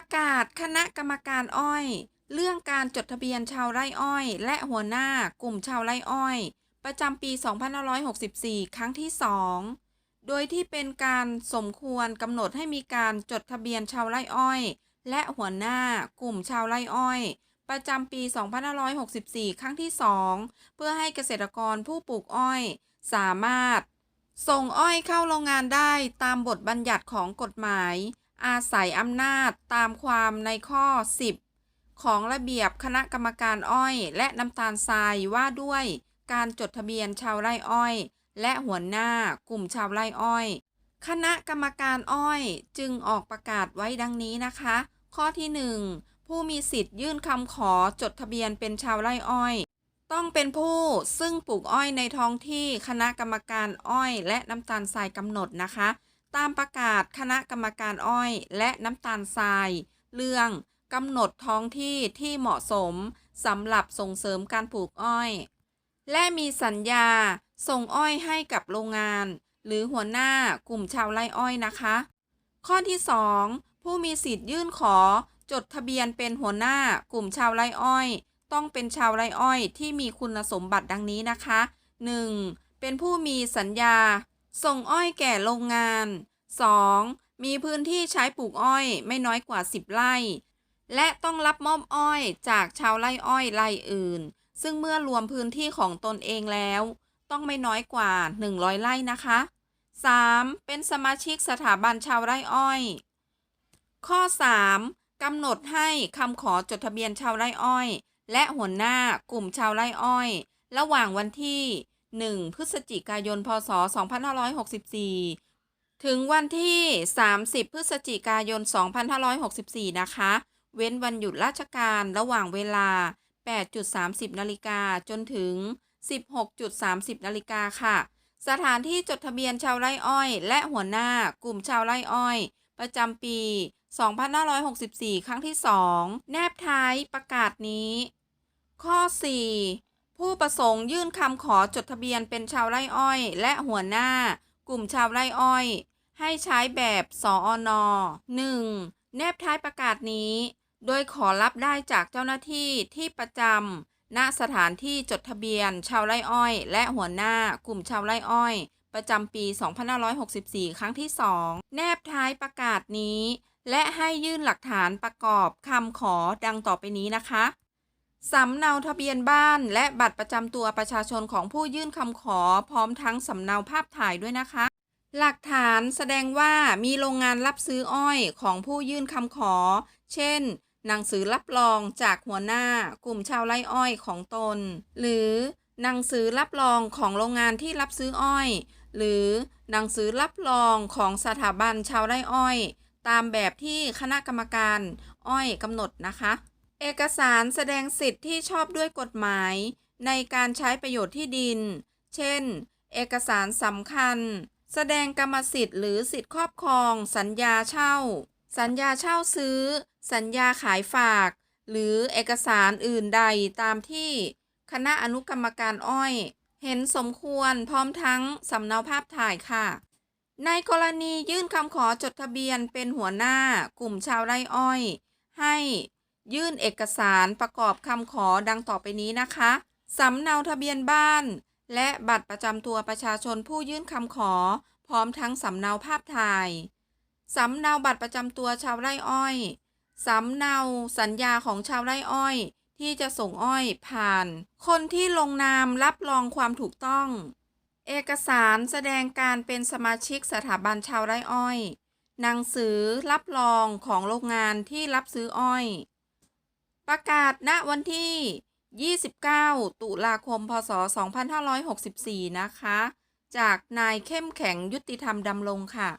ประกาศคณะกรรมการอ้อย เรื่องการจดทะเบียนชาวไร่อ้อย และหัวหน้ากลุ่มชาวไร่อ้อย ประจำปี 2564 ครั้งที่ 2 โดยที่เป็นการสมควรกำหนดให้มีการจดทะเบียนชาวไร่อ้อย และหัวหน้ากลุ่มชาวไร่อ้อย ประจำปี 2564 ครั้งที่ 2 เพื่อให้เกษตรกรผู้ปลูกอ้อย สามารถ ส่งอ้อยเข้าโรงงานได้ตามบทบัญญัติของกฎหมาย อาศัยอำนาจตามความในข้อ 10 ของระเบียบคณะกรรมการอ้อย และน้ำตาลทรายว่าด้วยการจดทะเบียนชาวไร่อ้อย และหัวหน้ากลุ่มชาวไร่อ้อย คณะกรรมการอ้อยจึงออกประกาศไว้ดังนี้นะคะ ข้อที่ 1 ผู้มีสิทธิ์ยื่นคำขอจดทะเบียนเป็นชาวไร่อ้อย ต้องเป็นผู้ซึ่งปลูกอ้อยในท้องที่คณะกรรมการอ้อย และน้ำตาลทรายกำหนดนะคะ ตามประกาศคณะกรรมการอ้อยและน้ำตาลทราย เรื่องกำหนดท้องที่ที่เหมาะสมสำหรับส่งเสริมการปลูกอ้อย และมีสัญญาส่งอ้อยให้กับโรงงาน หรือหัวหน้ากลุ่มชาวไร่อ้อยนะคะ ข้อที่ 2 ผู้มีสิทธิ์ยื่นขอจดทะเบียนเป็นหัวหน้ากลุ่มชาวไร่อ้อย ต้องเป็นชาวไร่อ้อยที่มีคุณสมบัติดังนี้นะคะ 1. เป็นผู้มีสัญญา ส่งอ้อยแก่โรงงาน 2. มีพื้นที่ใช้ปลูกอ้อยไม่น้อยกว่า 10 ไร่ และต้องรับมอบอ้อยจากชาวไร่อ้อยรายอื่น ซึ่งเมื่อรวมพื้นที่ของตนเองแล้ว ต้องไม่น้อยกว่า 100 ไร่นะคะ 3. เป็นสมาชิกสถาบันชาวไร่อ้อย ข้อ 3. กำหนดให้คำขอจดทะเบียนชาวไร่อ้อย และหัวหน้ากลุ่มชาวไร่อ้อย ระหว่างวันที่ 1 พฤศจิกายน พศ 2564 ถึงวันที่ 30 พฤศจิกายน 2564 นะคะ เว้นวันหยุดราชการระหว่างเวลา 8.30 นาฬิกาจนถึง 16.30 นาฬิกาค่ะ สถานที่จดทะเบียนชาวไร่อ้อย และหัวหน้ากลุ่มชาวไร่อ้อย ประจำปี 2564 ครั้งที่ 2 แนบท้ายประกาศนี้ ข้อ 4 ผู้ประสงค์ยื่นคำขอจดทะเบียนเป็นชาวไร่อ้อย และหัวหน้า กลุ่มชาวไร่อ้อย ให้ใช้แบบสอนอ 1. แนบท้ายประกาศนี้ โดยขอรับได้จากเจ้าหน้าที่ที่ประจำณสถานที่จดทะเบียนชาวไร่อ้อย และหัวหน้ากลุ่มชาวไร่อ้อย ประจำปี 2564 ครั้งที่ 2 แนบท้ายประกาศนี้ และให้ยื่นหลักฐานประกอบคำขอดังต่อไปนี้นะคะ สำเนาทะเบียนบ้านและบัตรประจำตัวประชาชนของผู้ยื่นคำขอพร้อมทั้งสำเนาภาพถ่ายด้วยนะคะ หลักฐานแสดงว่ามีโรงงานรับซื้ออ้อยของผู้ยื่นคำขอ เช่น หนังสือรับรองจากหัวหน้ากลุ่มชาวไร่อ้อยของตน หรือหนังสือรับรองของโรงงานที่รับซื้ออ้อย หรือหนังสือรับรองของสถาบันชาวไร่อ้อย ตามแบบที่คณะกรรมการอ้อยกำหนดนะคะ เอกสารแสดงสิทธิ์ที่ชอบด้วยกฎหมาย ในการใช้ประโยชน์ที่ดิน เช่น เอกสารสำคัญ แสดงกรรมสิทธิ์หรือสิทธิครอบครอง สัญญาเช่า สัญญาเช่าซื้อ สัญญาขายฝาก หรือเอกสารอื่นใดตามที่คณะอนุกรรมการอ้อย เห็นสมควรพร้อมทั้งสำเนาภาพถ่ายค่ะ ในกรณียื่นคำขอจดทะเบียนเป็นหัวหน้ากลุ่มชาวไร่อ้อย ให้ ยื่นเอกสารประกอบคำขอดังต่อไปนี้นะคะสำเนาทะเบียนบ้าน และบัตรประจำตัวประชาชนผู้ยื่นคำขอ พร้อมทั้งสำเนาภาพถ่ายสำเนาบัตรประจำตัวชาวไร่อ้อยสำเนาสัญญาของชาวไร่อ้อย ที่จะส่งอ้อยผ่าน คนที่ลงนามรับรองความถูกต้อง เอกสารแสดงการเป็นสมาชิกสถาบันชาวไร่อ้อย หนังสือรับรองของโรงงานที่รับซื้ออ้อย ประกาศณวันที่ 29 ตุลาคม พศ 2564 นะคะ จากนายเข้มแข็งยุติธรรมดำรงค่ะ